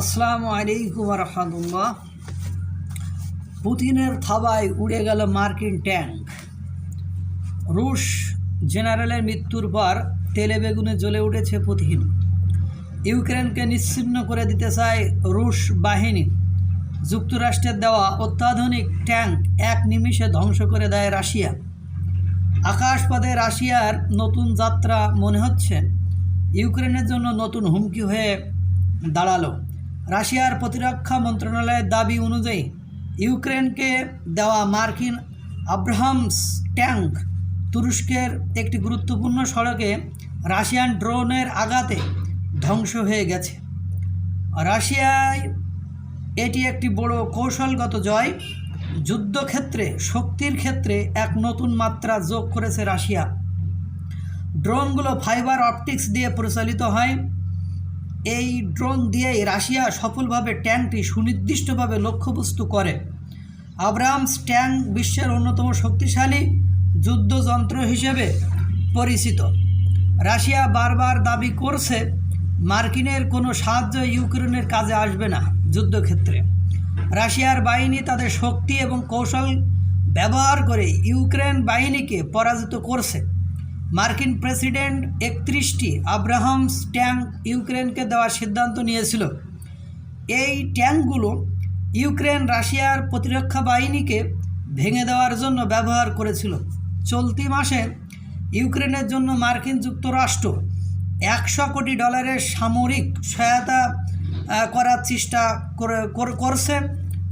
আসসালামু আলাইকুম রহমতুল্লাহ পুতিনের থাবায় উড়ে গেল মার্কিন ট্যাঙ্ক। রুশ জেনারেলের মৃত্যুর পর তেলে বেগুনে জ্বলে উঠেছে পুতিন। ইউক্রেনকে নিশ্চিহ্ন করে দিতে চায় রুশ বাহিনী। যুক্তরাষ্ট্রের দেওয়া অত্যাধুনিক ট্যাঙ্ক এক নিমিষে ধ্বংস করে দেয় রাশিয়া। আকাশপথে রাশিয়ার নতুন যাত্রা মনে হচ্ছে। ইউক্রেনের জন্য নতুন হুমকি হয়ে দাঁড়াল। রাশিয়ার প্রতিরক্ষা মন্ত্রণালয়ের দাবি অনুযায়ী ইউক্রেনকে দেওয়া মার্কিন আব্রাহামস ট্যাঙ্ক তুরস্কের একটি গুরুত্বপূর্ণ সড়কে রাশিয়ান ড্রোনের আঘাতে ধ্বংস হয়ে গেছে। রাশিয়ায় এটি একটি বড় কৌশলগত জয়। যুদ্ধক্ষেত্রে, শক্তির ক্ষেত্রে এক নতুন মাত্রা যোগ করেছে রাশিয়া। ড্রোনগুলো ফাইবার অপটিক্স দিয়ে পরিচালিত হয়। এই ড্রোন দিয়েই রাশিয়া সফলভাবে ট্যাঙ্কটি সুনির্দিষ্টভাবে লক্ষ্যবস্তু করে। আব্রাহামস ট্যাঙ্ক বিশ্বের অন্যতম শক্তিশালী যুদ্ধযন্ত্র হিসেবে পরিচিত। রাশিয়া বারবার দাবি করছে, মার্কিনের কোনো সাহায্য ইউক্রেনের কাজে আসবে না যুদ্ধক্ষেত্রে। রাশিয়ার বাহিনী তাদের শক্তি এবং কৌশল ব্যবহার করে ইউক্রেন বাহিনীকে পরাজিত করছে। মার্কিন প্রেসিডেন্ট একত্রিশটি আব্রাহামস ট্যাঙ্ক ইউক্রেনকে দেওয়ার সিদ্ধান্ত নিয়েছিল। এই ট্যাঙ্কগুলো ইউক্রেন রাশিয়ার প্রতিরক্ষা বাহিনীকে ভেঙে দেওয়ার জন্য ব্যবহার করেছিল। চলতি মাসে ইউক্রেনের জন্য মার্কিন যুক্তরাষ্ট্র একশো কোটি ডলারের সামরিক সহায়তা করার চেষ্টা করে, করছে।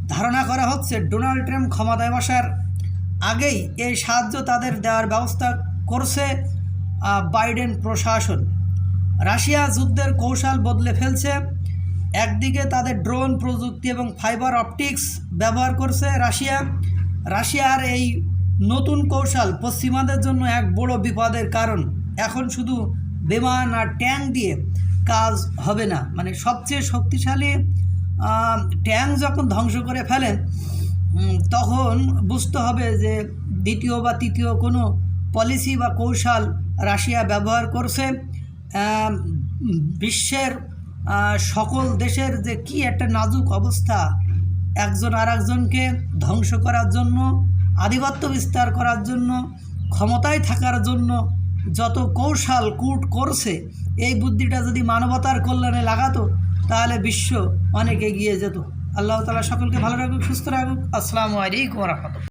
ধারণা করা হচ্ছে ডোনাল্ড ট্রাম্প ক্ষমতায় বসার আগেই এই সাহায্য তাদের দেওয়ার ব্যবস্থা করছে বাইডেন প্রশাসন। রাশিয়া যুদ্ধের কৌশল বদলে ফেলছে। একদিকে তাদের ড্রোন প্রযুক্তি এবং ফাইবার অপটিক্স ব্যবহার করছে রাশিয়া। রাশিয়ার এই নতুন কৌশল পশ্চিমাদের জন্য এক বড় বিপদের কারণ। এখন শুধু বিমান আর ট্যাঙ্ক দিয়ে কাজ হবে না। মানে সবচেয়ে শক্তিশালী ট্যাঙ্ক যখন ধ্বংস করে ফেলেন তখন বুঝতে হবে যে দ্বিতীয় বা তৃতীয় কোনো পলিসি বা কৌশল রাশিয়া ব্যবহার করছে বিশ্বের সকল দেশের যে কি একটা নাজুক অবস্থা, একজন আর একজনকে ধ্বংস করার জন্য, আধিপত্য বিস্তার করার জন্য, ক্ষমতায় থাকার জন্য যত কৌশল কূট করছে, এই বুদ্ধিটা যদি মানবতার কল্যাণে লাগাতো, তাহলে বিশ্ব অনেক এগিয়ে যেত। আল্লাহ তালা সকলকে ভালো রাখুক, সুস্থ রাখুক। আসসালামু আলাইকুম রহমতুল্লাহ।